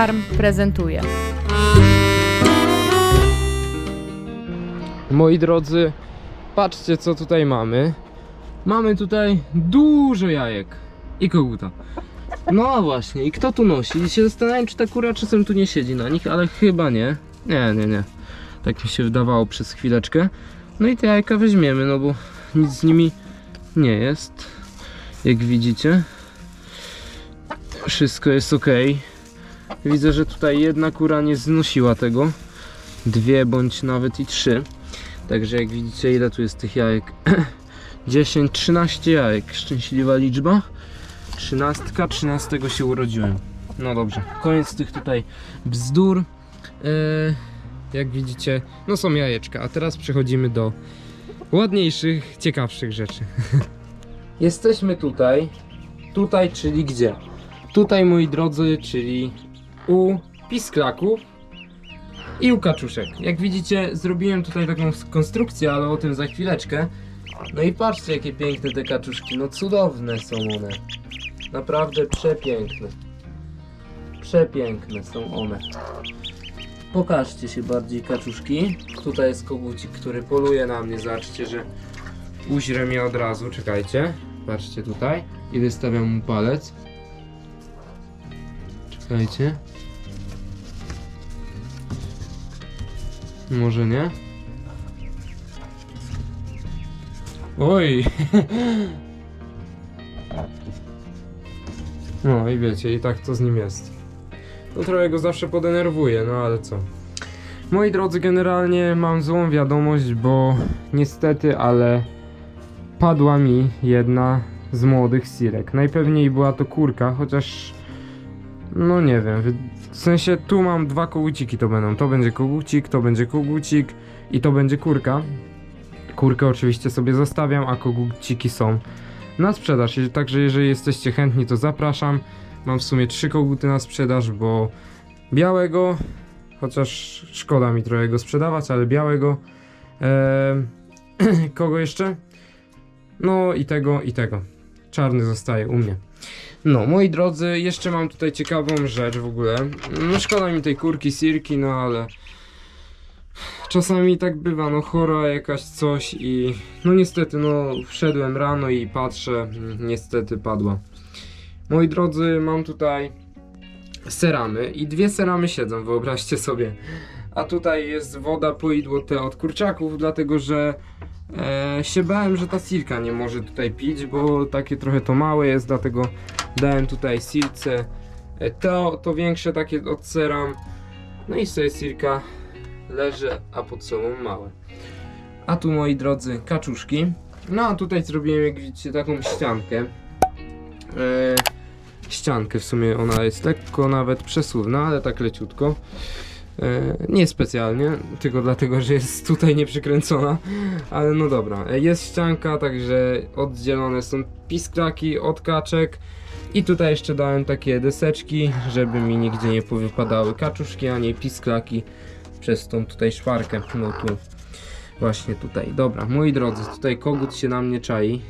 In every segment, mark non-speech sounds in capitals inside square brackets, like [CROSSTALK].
Farm prezentuje. Moi drodzy, patrzcie co tutaj mamy. Mamy tutaj dużo jajek i koguta. No właśnie, i kto tu nosi? I się zastanawiam, czy ta kura czasem tu nie siedzi na nich, ale chyba nie. Nie, nie, nie. Tak mi się wydawało przez chwileczkę. No i te jajka weźmiemy, no bo nic z nimi nie jest. Jak widzicie. Wszystko jest ok. Widzę, że tutaj jedna kura nie znosiła tego. Dwie bądź nawet i trzy. Także jak widzicie ile tu jest tych jajek? [CLEARS THROAT] 10, 13 jajek. Szczęśliwa liczba. 13, 13 się urodziłem. No dobrze, koniec tych tutaj bzdur. Eee, Jak widzicie, no są jajeczka. A teraz przechodzimy do ładniejszych, ciekawszych rzeczy. [LAUGHS] Jesteśmy tutaj. Tutaj, czyli gdzie? Tutaj moi drodzy, czyli u pisklaków i u kaczuszek. Jak widzicie, zrobiłem tutaj taką konstrukcję, ale o tym za chwileczkę. No i patrzcie, jakie piękne te kaczuszki. No cudowne są one. Naprawdę przepiękne. Przepiękne są one. Pokażcie się bardziej kaczuszki. Tutaj jest kogucik, który poluje na mnie. Zobaczcie, że uźrę mnie od razu. Czekajcie. Patrzcie tutaj. I wystawiam mu palec. Czekajcie. Może nie? Oj! [LAUGHS] No i wiecie, i tak to z nim jest. No trochę go zawsze podenerwuje, no ale co. Moi drodzy, generalnie mam złą wiadomość, bo niestety, ale padła mi jedna z młodych sirek. Najpewniej była to kurka, chociaż no nie wiem, w sensie tu mam dwa koguciki to będą. To będzie kogucik, to będzie kogucik i to będzie kurka. Kurkę oczywiście sobie zostawiam, a koguciki są na sprzedaż. Także jeżeli jesteście chętni, to zapraszam. Mam w sumie trzy koguty na sprzedaż, bo białego, chociaż szkoda mi trochę go sprzedawać, ale białego. Eee, [CLEARS THROAT] kogo jeszcze? No i tego, i tego. Czarny zostaje u mnie. No, moi drodzy, jeszcze mam tutaj ciekawą rzecz w ogóle. No, szkoda mi tej kurki, sirki, no ale czasami tak bywa, no chora jakaś coś i no niestety, no wszedłem rano i patrzę, niestety padła. Moi drodzy, mam tutaj seramy i dwie seramy siedzą, wyobraźcie sobie. A tutaj jest woda, poidło te od kurczaków, dlatego że e, się bałem, że ta silka nie może tutaj pić, bo takie trochę to małe jest, dlatego dałem tutaj silce. E, To, to większe takie odseram. No i sobie silka leży, a pod sobą małe. A tu moi drodzy kaczuszki. No a tutaj zrobiłem jak widzicie taką ściankę. E, ściankę w sumie ona jest lekko nawet przesuwna, ale tak leciutko. E, nie specjalnie, tylko dlatego, że jest tutaj nieprzykręcona, ale no dobra. E, Jest ścianka, także oddzielone są piskraki od kaczek. I tutaj jeszcze dałem takie deseczki, żeby mi nigdzie nie powypadały kaczuszki, ani pisklaki przez tą tutaj szparkę. No tu, właśnie tutaj. Dobra, moi drodzy, tutaj kogut się na mnie czai.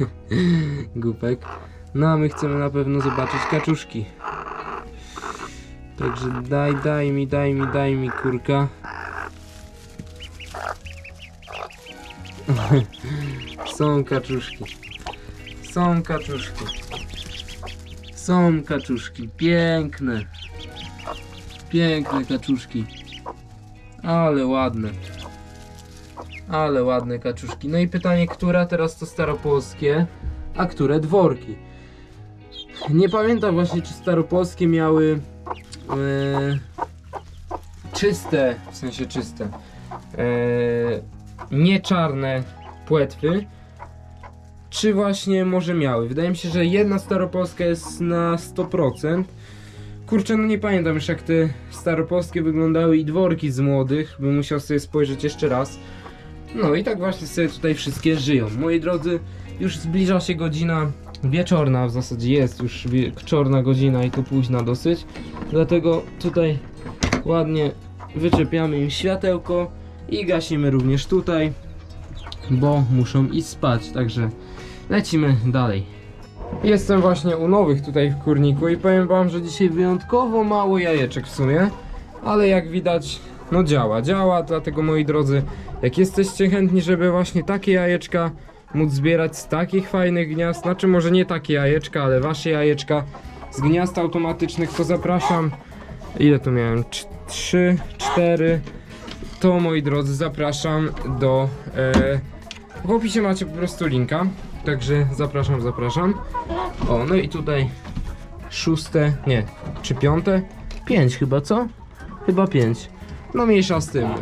[LAUGHS] Głupek. No a my chcemy na pewno zobaczyć kaczuszki. Także daj, daj mi, daj mi, daj mi kurka. [LAUGHS] Są kaczuszki. Są kaczuszki. Są kaczuszki. Piękne. Piękne kaczuszki. Ale ładne. Ale ładne kaczuszki. No i pytanie, która teraz to staropolskie, a które dworki? Nie pamiętam właśnie, czy staropolskie miały e, czyste, w sensie czyste, e, nie czarne płetwy, czy właśnie może miały. Wydaje mi się, że jedna staropolska jest na 100%. Kurczę, no nie pamiętam już jak te staropolskie wyglądały i dworki z młodych, bym musiał sobie spojrzeć jeszcze raz. No i tak właśnie sobie tutaj wszystkie żyją. Moi drodzy, już zbliża się godzina wieczorna, w zasadzie jest już wieczorna godzina i to późna dosyć. Dlatego tutaj ładnie wyczepiamy im światełko i gasimy również tutaj, bo muszą iść spać, także lecimy dalej. Jestem właśnie u nowych tutaj w kurniku i powiem wam, że dzisiaj wyjątkowo mało jajeczek w sumie, ale jak widać, no działa, działa, dlatego moi drodzy, jak jesteście chętni, żeby właśnie takie jajeczka móc zbierać z takich fajnych gniazd, znaczy może nie takie jajeczka, ale wasze jajeczka z gniazd automatycznych, to zapraszam. Ile tu miałem? 3, 4. To moi drodzy, zapraszam do. E, w opisie macie po prostu linka. Także zapraszam, zapraszam. O, no i tutaj szóste, nie, czy piąte? Pięć chyba, co? Chyba pięć. No mniejsza z tym. E,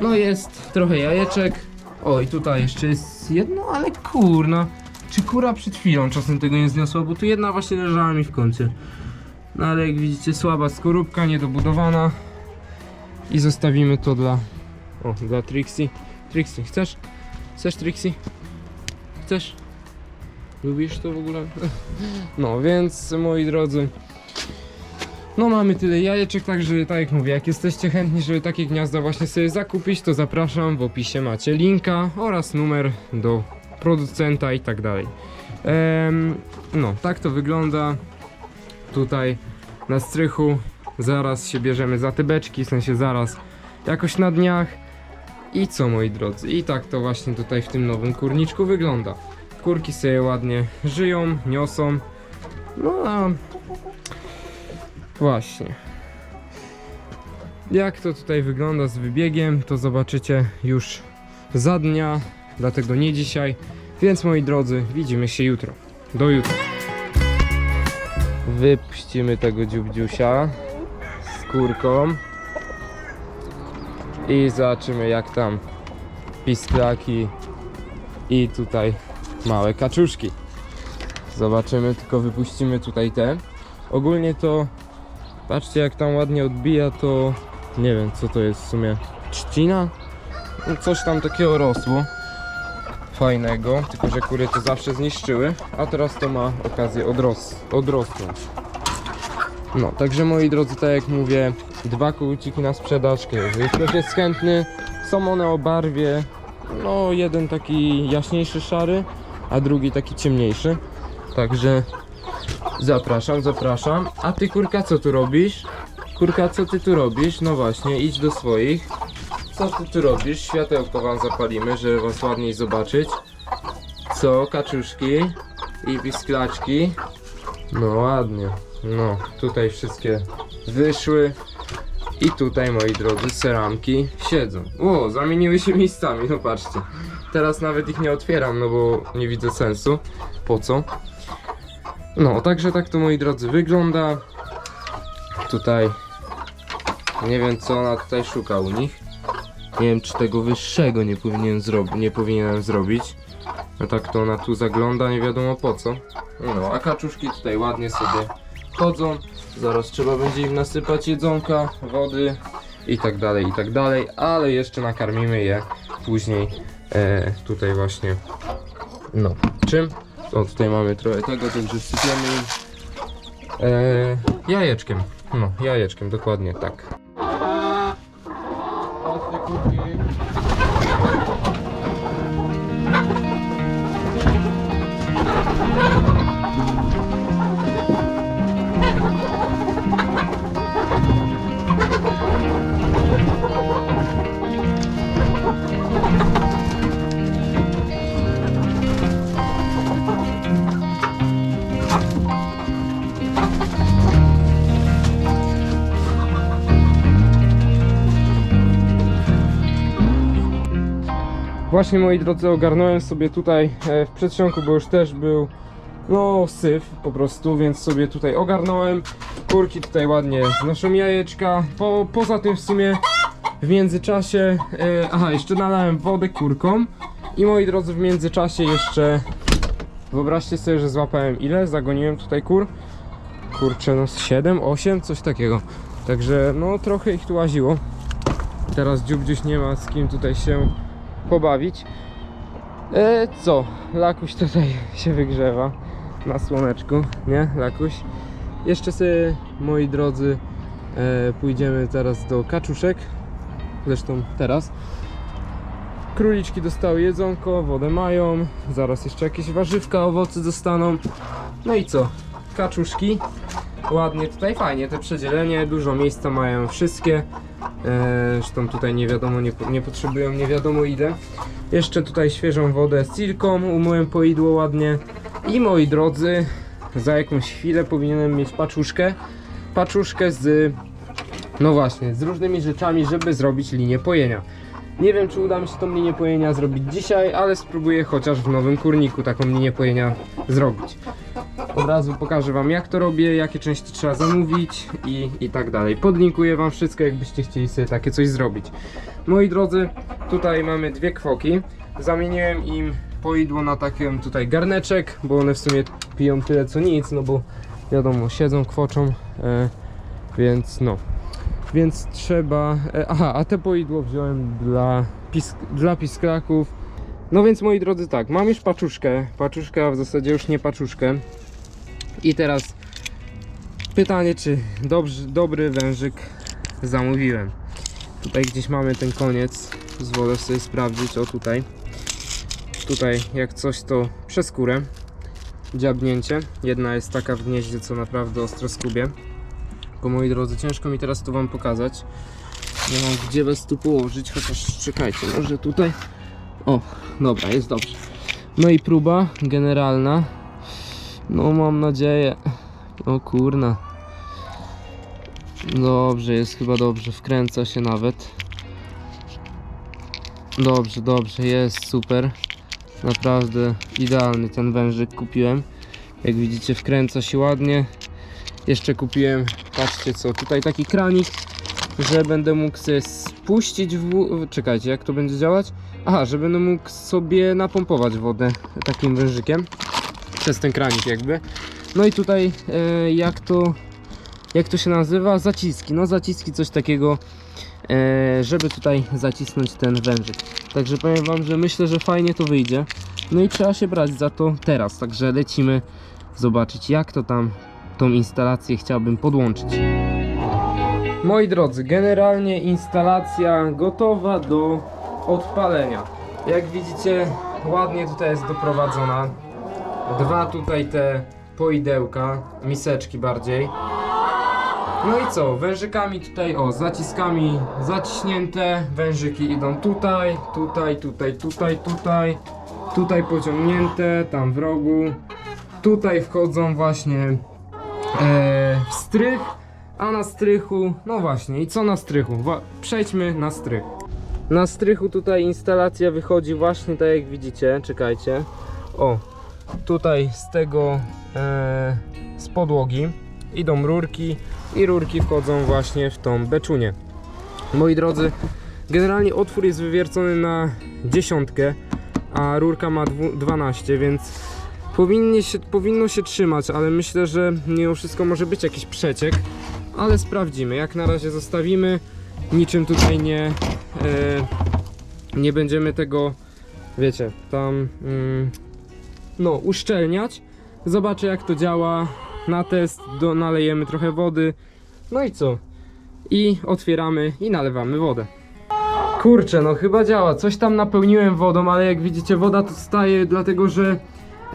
no jest trochę jajeczek. O, i tutaj jeszcze jest jedno, ale kurna. Czy kura przed chwilą czasem tego nie zniosła, bo tu jedna właśnie leżała mi w kącie. No ale jak widzicie słaba skorupka, niedobudowana. I zostawimy to dla... O, dla Trixie. Trixie, chcesz? Chcesz Trixie? Chcesz? Lubisz to w ogóle? [LAUGHS] No, więc moi drodzy, no mamy tyle jajeczek, także tak jak mówię, jak jesteście chętni, żeby takie gniazda właśnie sobie zakupić, to zapraszam, w opisie macie linka oraz numer do producenta i tak dalej. Em, no, tak to wygląda tutaj na strychu. Zaraz się bierzemy za te beczki, w sensie zaraz jakoś na dniach. I co moi drodzy, i tak to właśnie tutaj w tym nowym kurniczku wygląda. Kurki sobie ładnie żyją, niosą. No a właśnie. Jak to tutaj wygląda z wybiegiem, to zobaczycie już za dnia, dlatego nie dzisiaj. Więc moi drodzy, widzimy się jutro. Do jutra. Wypuścimy tego dziubdziusia z kurką i zobaczymy jak tam pisklaki i tutaj małe kaczuszki. Zobaczymy, tylko wypuścimy tutaj te. Ogólnie to patrzcie jak tam ładnie odbija to nie wiem co to jest w sumie trzcina? No, Coś tam takiego rosło fajnego, tylko że kury to zawsze zniszczyły, a teraz to ma okazję odros odrosnąć. No, także moi drodzy, tak jak mówię, dwa kołciki na sprzedaż, jeżeli ktoś jest chętny, są one o barwie, no jeden taki jaśniejszy szary, a drugi taki ciemniejszy, także zapraszam, zapraszam. A ty kurka co tu robisz? Kurka co ty tu robisz? No właśnie, idź do swoich. Co ty tu robisz? Światełko wam zapalimy, żeby was ładniej zobaczyć. Co, kaczuszki i pisklaczki? No ładnie. No, tutaj wszystkie wyszły. I tutaj, moi drodzy, ceramki siedzą. O, zamieniły się miejscami, no patrzcie. Teraz nawet ich nie otwieram, no bo nie widzę sensu. Po co? No, także tak to, moi drodzy, wygląda. Tutaj nie wiem, co ona tutaj szuka u nich. Nie wiem, czy tego wyższego nie powinien nie powinienem zrobić. No tak to ona tu zagląda, nie wiadomo po co. No, a kaczuszki tutaj ładnie sobie chodzą. Zaraz trzeba będzie im nasypać jedzonka, wody i tak dalej, i tak dalej. Ale jeszcze nakarmimy je później e, tutaj właśnie. No, czym? O, tutaj mamy trochę tego, także sypiemy e, jajeczkiem. No, jajeczkiem, dokładnie tak. Właśnie moi drodzy ogarnąłem sobie tutaj e, w przedsionku, bo już też był no syf po prostu, więc sobie tutaj ogarnąłem. Kurki tutaj ładnie znoszą jajeczka. Po, poza tym w sumie w międzyczasie, e, aha jeszcze nalałem wodę kurkom i moi drodzy w międzyczasie jeszcze wyobraźcie sobie, że złapałem ile? Zagoniłem tutaj kur. Kurczę no z 7, 8, coś takiego. Także no trochę ich tu łaziło. Teraz dziubdziuś nie ma z kim tutaj się pobawić. E, co? Lakuś tutaj [LAUGHS] się wygrzewa na słoneczku, nie? Lakuś. Jeszcze sobie, moi drodzy, e, pójdziemy teraz do kaczuszek. Zresztą teraz. Króliczki dostały jedzonko, wodę mają, zaraz jeszcze jakieś warzywka, owoce dostaną. No i co? Kaczuszki. Ładnie tutaj, fajnie te przedzielenie, dużo miejsca mają wszystkie. E, Zresztą tutaj nie wiadomo, nie, nie potrzebują nie wiadomo ile. Jeszcze tutaj świeżą wodę z silką, umyłem poidło ładnie. I moi drodzy, za jakąś chwilę powinienem mieć paczuszkę. Paczuszkę z, no właśnie, z różnymi rzeczami, żeby zrobić linię pojenia. Nie wiem, czy uda mi się tą linię pojenia zrobić dzisiaj, ale spróbuję chociaż w nowym kurniku taką linię pojenia zrobić. Od razu pokażę Wam jak to robię, jakie części trzeba zamówić i, i tak dalej. Podlinkuję Wam wszystko, jakbyście chcieli sobie takie coś zrobić. Moi drodzy, tutaj mamy dwie kwoki. Zamieniłem im poidło na taki tutaj garneczek, bo one w sumie piją tyle co nic, no bo wiadomo, siedzą, kwoczą, e, więc no. Więc trzeba. E, aha, a te poidło wziąłem dla, pisk, dla pisklaków. No więc moi drodzy, tak, mam już paczuszkę. Paczuszkę, a w zasadzie już nie paczuszkę. I teraz pytanie, czy dobrze, dobry wężyk zamówiłem. Tutaj gdzieś mamy ten koniec. Pozwolę sobie sprawdzić. O tutaj. Tutaj, jak coś, to przez skórę. Dziabnięcie. Jedna jest taka w gnieździe, co naprawdę ostro skubie. Tylko moi drodzy, ciężko mi teraz to wam pokazać. Nie mam gdzie was tu położyć, chociaż czekajcie, może tutaj. O, dobra, jest dobrze. No i próba generalna. No mam nadzieję. O kurna. Dobrze, jest chyba dobrze. Wkręca się nawet. Dobrze, dobrze, jest super. Naprawdę idealny ten wężyk kupiłem. Jak widzicie, wkręca się ładnie. Jeszcze kupiłem, patrzcie co, tutaj taki kranik, że będę mógł sobie spuścić w... Czekajcie, jak to będzie działać? Aha, że będę mógł sobie napompować wodę takim wężykiem. Przez ten kranik jakby. No i tutaj e, jak to... Jak to się nazywa? Zaciski. No zaciski, coś takiego, e, żeby tutaj zacisnąć ten wężyk. Także powiem wam, że myślę, że fajnie to wyjdzie. No i trzeba się brać za to teraz. Także lecimy zobaczyć jak to tam tą instalację chciałbym podłączyć. Moi drodzy, generalnie instalacja gotowa do odpalenia. Jak widzicie, ładnie tutaj jest doprowadzona. Dwa tutaj te poidełka, miseczki bardziej. No i co, wężykami tutaj, o, zaciskami zaciśnięte, wężyki idą tutaj, tutaj, tutaj, tutaj, tutaj, tutaj pociągnięte, tam w rogu. Tutaj wchodzą właśnie e, w strych, a na strychu, no właśnie, i co na strychu? Wa- przejdźmy na strych. Na strychu tutaj instalacja wychodzi właśnie tak jak widzicie, czekajcie. O, tutaj z tego, e, z podłogi idą rurki i rurki wchodzą właśnie w tą beczunię. Moi drodzy, generalnie otwór jest wywiercony na dziesiątkę, a rurka ma dwu- 12, więc powinnie się, powinno się trzymać, ale myślę, że mimo wszystko może być jakiś przeciek, ale sprawdzimy. Jak na razie zostawimy, niczym tutaj nie, e, nie będziemy tego, wiecie, tam mm, no, uszczelniać. Zobaczę jak to działa. Na test do, nalejemy trochę wody. No i co? I otwieramy i nalewamy wodę. Kurczę, no chyba działa. Coś tam napełniłem wodą, ale jak widzicie woda to staje dlatego, że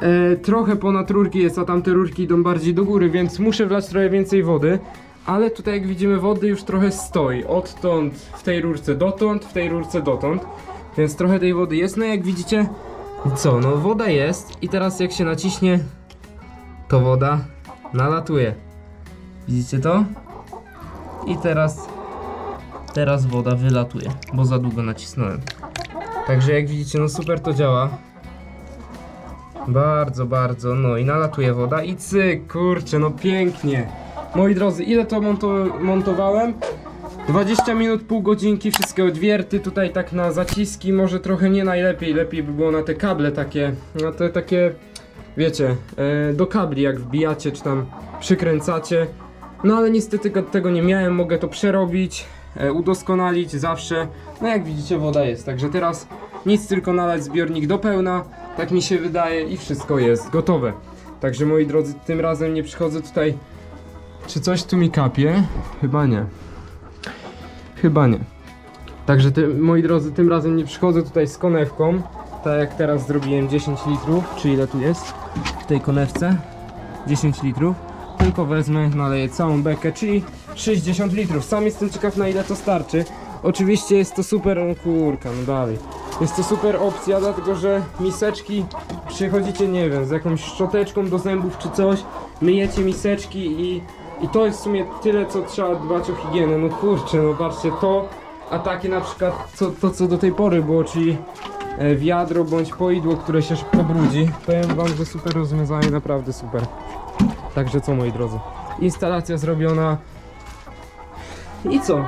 e, trochę ponad rurki jest, a tamte rurki idą bardziej do góry, więc muszę wlać trochę więcej wody. Ale tutaj jak widzimy wody już trochę stoi. Odtąd w tej rurce dotąd, w tej rurce dotąd. Więc trochę tej wody jest. No jak widzicie, co? No woda jest i teraz jak się naciśnie, to woda nalatuje. Widzicie to? I teraz teraz woda wylatuje, bo za długo nacisnąłem. Także jak widzicie, no super to działa. Bardzo, bardzo, no i nalatuje woda i cyk, kurczę, no pięknie. Moi drodzy, ile to monto montowałem? 20 minut, pół godzinki, wszystkie odwierty, tutaj tak na zaciski, może trochę nie najlepiej, lepiej by było na te kable takie, na te takie, wiecie, e, do kabli jak wbijacie, czy tam przykręcacie. No ale niestety go- tego nie miałem, mogę to przerobić, e, udoskonalić zawsze. No jak widzicie woda jest, także teraz nic tylko nalać zbiornik do pełna, tak mi się wydaje i wszystko jest gotowe. Także moi drodzy, tym razem nie przychodzę tutaj, czy coś tu mi kapie? Chyba nie. Chyba nie. Także ty, moi drodzy, tym razem nie przychodzę tutaj z konewką, tak jak teraz zrobiłem 10 litrów, czy ile tu jest w tej konewce? 10 litrów, tylko wezmę, naleję całą bekę, czyli 60 litrów. Sam jestem ciekaw na ile to starczy. Oczywiście jest to super, no kurka, no dalej. Jest to super opcja, dlatego że miseczki przychodzicie, nie wiem, z jakąś szczoteczką do zębów czy coś, myjecie miseczki i, i to jest w sumie tyle, co trzeba dbać o higienę. No kurczę, no patrzcie, to, a takie na przykład co, to, co do tej pory było, czyli e, wiadro bądź poidło, które się szybko brudzi. Powiem wam, że super rozwiązanie, naprawdę super. Także co moi drodzy, instalacja zrobiona i co?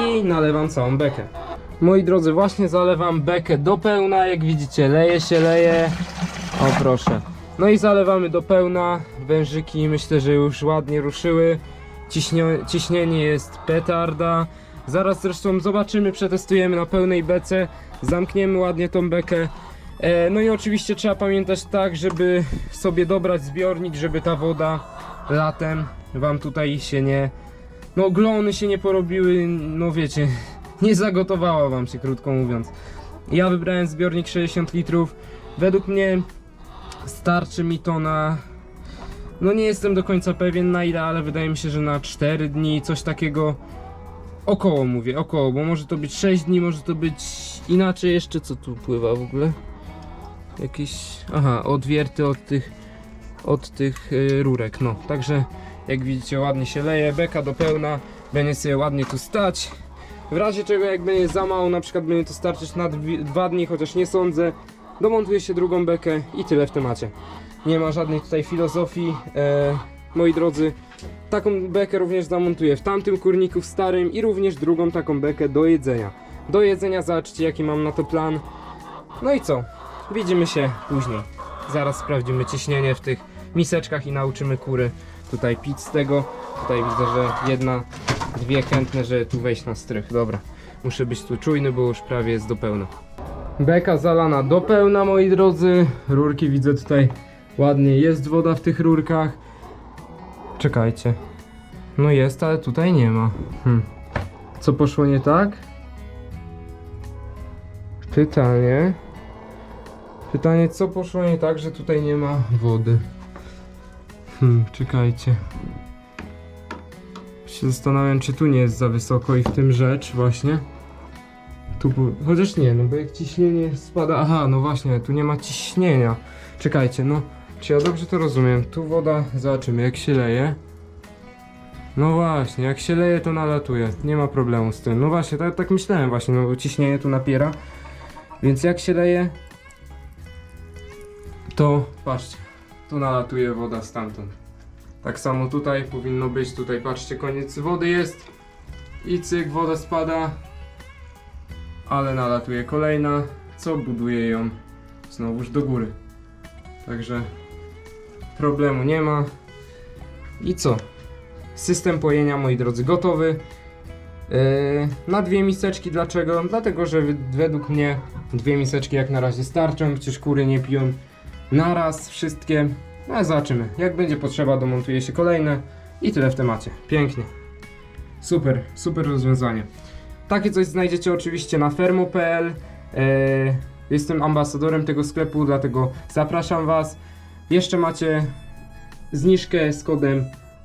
I nalewam całą bekę. Moi drodzy, właśnie zalewam bekę do pełna, jak widzicie, leje się, leje. O proszę. No i zalewamy do pełna. Wężyki myślę, że już ładnie ruszyły. Ciśnienie jest petarda. Zaraz zresztą zobaczymy, przetestujemy na pełnej bece. Zamkniemy ładnie tą bekę. E, no i oczywiście trzeba pamiętać tak, żeby sobie dobrać zbiornik, żeby ta woda latem wam tutaj się nie... No glony się nie porobiły, no wiecie, nie zagotowała wam się, krótko mówiąc. Ja wybrałem zbiornik 60 litrów. Według mnie starczy mi to na. No nie jestem do końca pewien na ile, ale wydaje mi się, że na 4 dni, coś takiego. Około mówię, około, bo może to być 6 dni, może to być inaczej jeszcze. Co tu pływa w ogóle? Jakieś. Aha, odwierty od tych. Od tych y, rurek, no. Także jak widzicie, ładnie się leje, beka do pełna, będzie sobie ładnie tu stać. W razie czego, jak będzie za mało, na przykład będzie to starczyć na dwie, dwa dni, chociaż nie sądzę, domontuję się drugą bekę i tyle w temacie. Nie ma żadnej tutaj filozofii, e, moi drodzy. Taką bekę również zamontuję w tamtym kurniku, w starym i również drugą taką bekę do jedzenia. Do jedzenia zobaczcie jaki mam na to plan. No i co? Widzimy się później. Zaraz sprawdzimy ciśnienie w tych miseczkach i nauczymy kury tutaj pić z tego. Tutaj widzę, że jedna, dwie chętne, żeby tu wejść na strych. Dobra, muszę być tu czujny, bo już prawie jest do pełna. Beka zalana do pełna, moi drodzy. Rurki widzę tutaj ładnie. Jest woda w tych rurkach. Czekajcie. No jest, ale tutaj nie ma. Hm. Co poszło nie tak? Pytanie. Pytanie, co poszło nie tak, że tutaj nie ma wody? Hmm, czekajcie. Się zastanawiam, czy tu nie jest za wysoko i w tym rzecz właśnie. Tu, chociaż nie, no bo jak ciśnienie spada, aha, no właśnie, tu nie ma ciśnienia. Czekajcie, no, czy ja dobrze to rozumiem? Tu woda, zobaczymy, jak się leje. No właśnie, jak się leje, to nalatuje, nie ma problemu z tym. No właśnie, tak, tak myślałem właśnie, no bo ciśnienie tu napiera. Więc jak się leje, to patrzcie, tu nalatuje woda stamtąd. Tak samo tutaj powinno być, tutaj patrzcie, koniec wody jest i cyk, woda spada, ale nalatuje kolejna, co buduje ją znowuż do góry. Także problemu nie ma. I co? System pojenia, moi drodzy, gotowy. Yy, na dwie miseczki, dlaczego? Dlatego, że według mnie dwie miseczki jak na razie starczą, przecież kury nie piją naraz wszystkie. No ale zobaczymy. Jak będzie potrzeba, domontuje się kolejne i tyle w temacie. Pięknie. Super, super rozwiązanie. Takie coś znajdziecie oczywiście na fermo.pl. Eee, jestem ambasadorem tego sklepu, dlatego zapraszam Was. Jeszcze macie zniżkę z kodem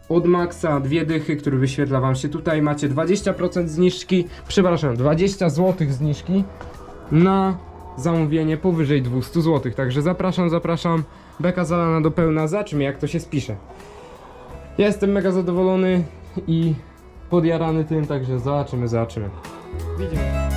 od Maxa, dwie dychy, który wyświetla Wam się tutaj. Macie 20% zniżki, przepraszam, 20 zł zniżki na zamówienie powyżej 200 zł. Także zapraszam, zapraszam. Beka zalana do pełna, zobaczmy jak to się spisze. Ja jestem mega zadowolony i podjarany tym, także zobaczymy, zobaczymy. Widzimy.